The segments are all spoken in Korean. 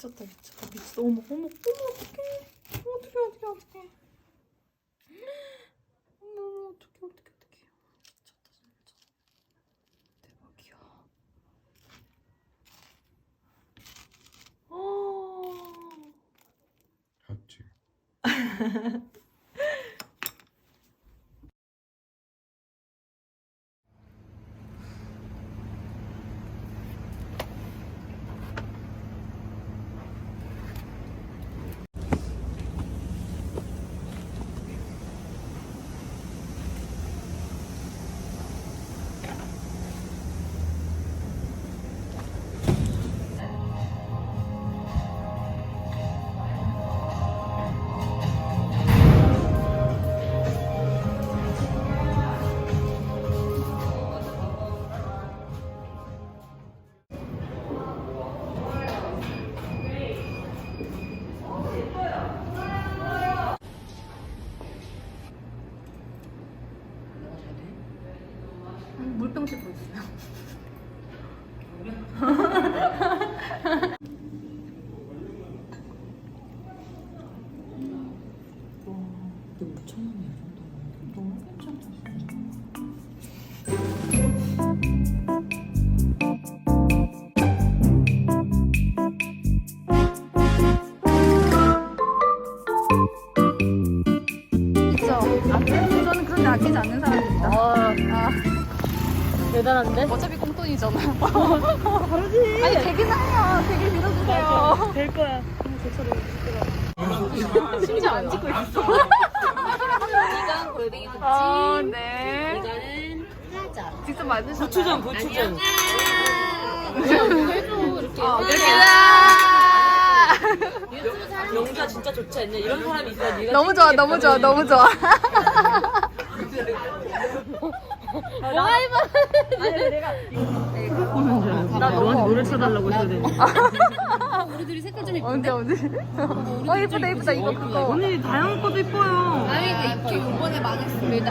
미쳤다 미쳤다 미쳤다. 어머 어머 어머 어떡해. 어떡해 어떡해 어떡해 물병 씻고 있어요 대단한데? 어차피 꽁돈이잖아. 다르지. 아니 되긴 해요. 되게 믿어주세요. 될 거야. 심지어 안 찍고 있어. 이건 골뱅이 국아 네. 이거는 사자. 직접 만드셨나요? 고추전, 고추전. 어, 이렇게. 영주야 진짜 좋지 않냐? 이런 사람이 네가 너무 좋아, 너무 좋아, 너무 좋아. 뭐가 나 너한테 노래 쳐달라고 해야 되는데. 우리들이 색깔 좀 언제 언제? 어 예쁘다 예쁘다 이거 그거. 언니 다양한 것도 이뻐요.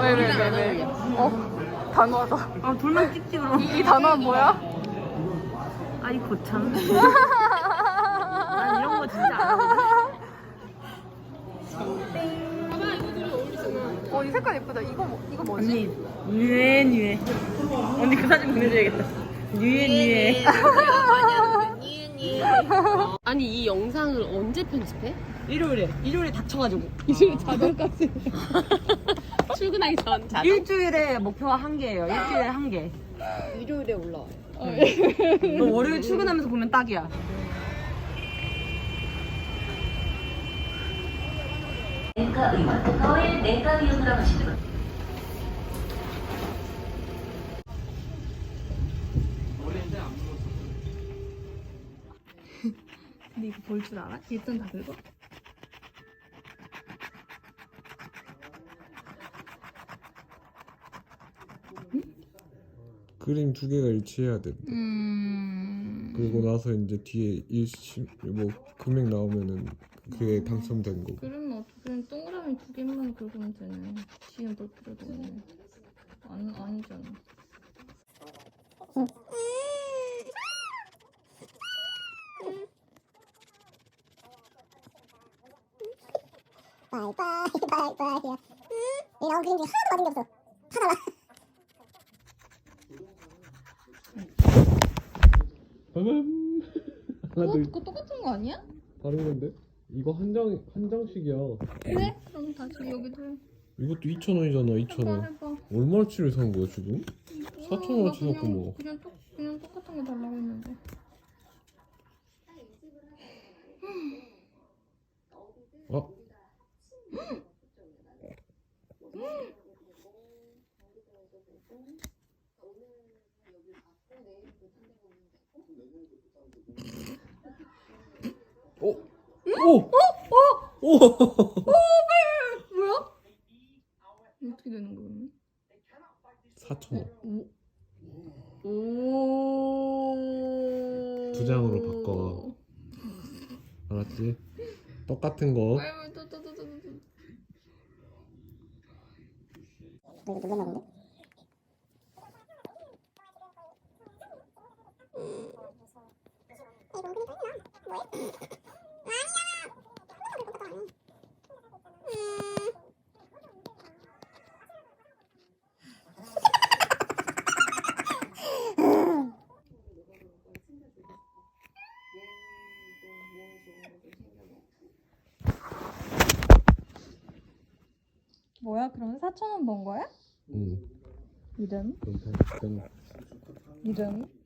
왜왜왜 왜? 어 단호하다. 아 둘만 찍지 그럼. 이, 이 단어는 뭐야? 아이 고참. 난 이런 거 진짜 안 해. 어이 색깔 예쁘다. 이거 뭐 이거 뭐지? 언니 뉴에 뉴에. 언니 그 사진 보내줘야겠다. 뉴에 뉴에. 아니 이 영상을 언제 편집해? 일요일에 일요일에 닥쳐가지고. 일주일 자동값을 출근하기 전 자동 일주일에 목표가 한 개예요. 일주일에 한 개. 일요일에 올라와요. 너 월요일 출근하면서 보면 딱이야. 근데 이거 볼 줄 알아? 일단 다 긁어? 그림 두 개가 일치해야 돼. 음. 그리고 나서 이제 뒤에 일시 뭐 금액 나오면은 그게 당첨된 거고. 그러면 어떻게 동그라미 두 개만 긁으면 되네. 뒤에 볼 필요도 없네. 안 아니잖아. 바이바이 바이바이야 이 나온 그림 중에 하나도 맞은 게 없어 다 달라. 그거, 하나 둘 그거 똑같은 거 아니야? 다른 건데? 이거 한 장 한 장씩이야. 그래? 그럼 다시 여기도 해. 이것도 2천 원이잖아. 2천 해봐 원. 해봐. 얼마치를 산 거야 지금? 어, 4천 원어치 나 샀고 그냥- 뭐. 그냥 똑 그냥 똑같은 거 달라고 했는데. 오. 오. 오. 오. 오. 뭐야? 어떻게 되는 거예요? 4,000원. 오. 두 장으로 바꿔. 알았지? 똑같은 거. 아이고, 또, 또, 또, 또, 또. 뭐야? 그럼 4천 원번 거야? 응. 이름? 그럼 그럼 이름?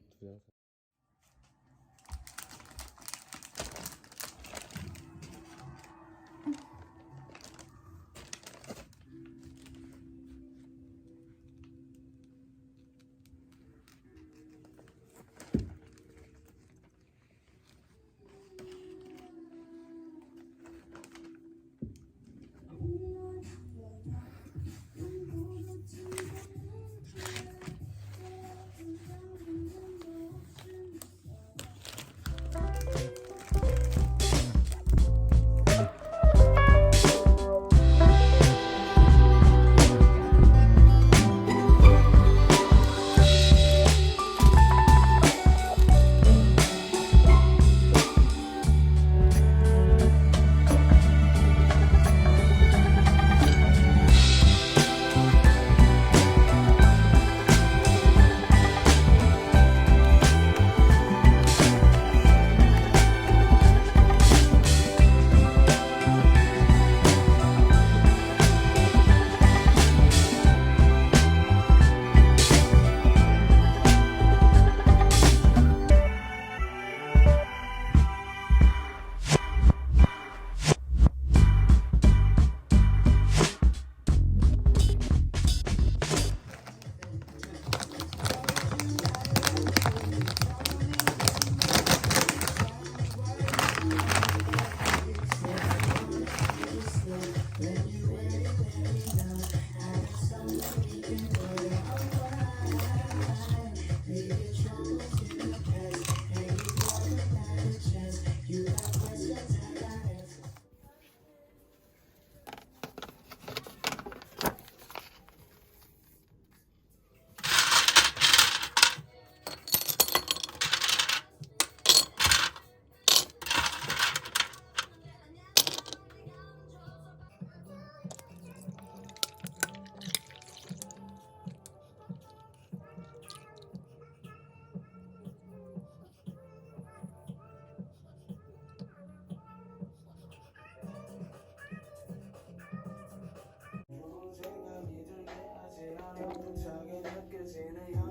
Yeah.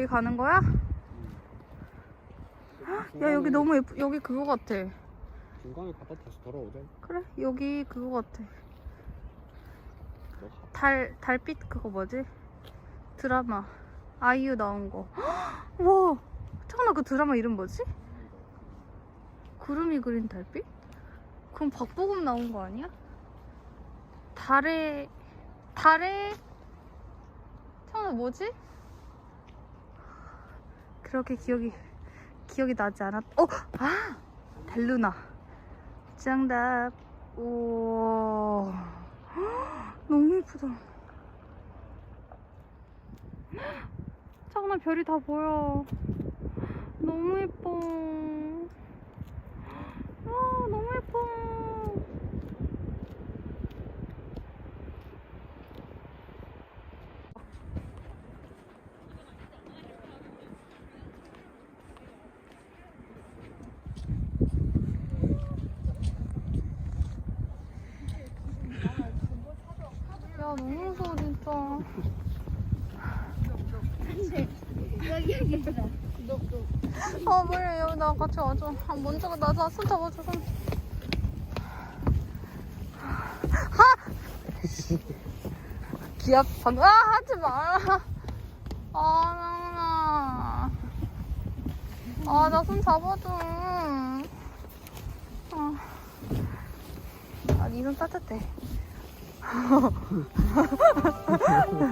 여기 가는 거야? 야 여기 너무 예쁘 여기 그거 같아. 중간에 갔다 다시 돌아오자. 그래 여기 그거 같아. 달 달빛 그거 뭐지? 드라마. 아이유 나온 거. 와! 잠깐만 그 드라마 이름 뭐지? 구름이 그린 달빛? 그럼 박보검 나온 거 아니야? 달에 달에 잠깐만 뭐지 그렇게 기억이 기억이 나지 않았 어아! 델루나. 정답. 우와. 너무 예쁘다. 잠깐만 별이 다 보여. 너무 예뻐. 아 너무 예뻐 야 너무 무서워 진짜 아 빨리 여기 나 같이 와줘 아, 먼저 나손 잡아줘 손 하! 기합 방금 아 하지 마라 아 나훈아 아나 손 잡아줘 아니 손 따뜻해 哈哈哈哈哈！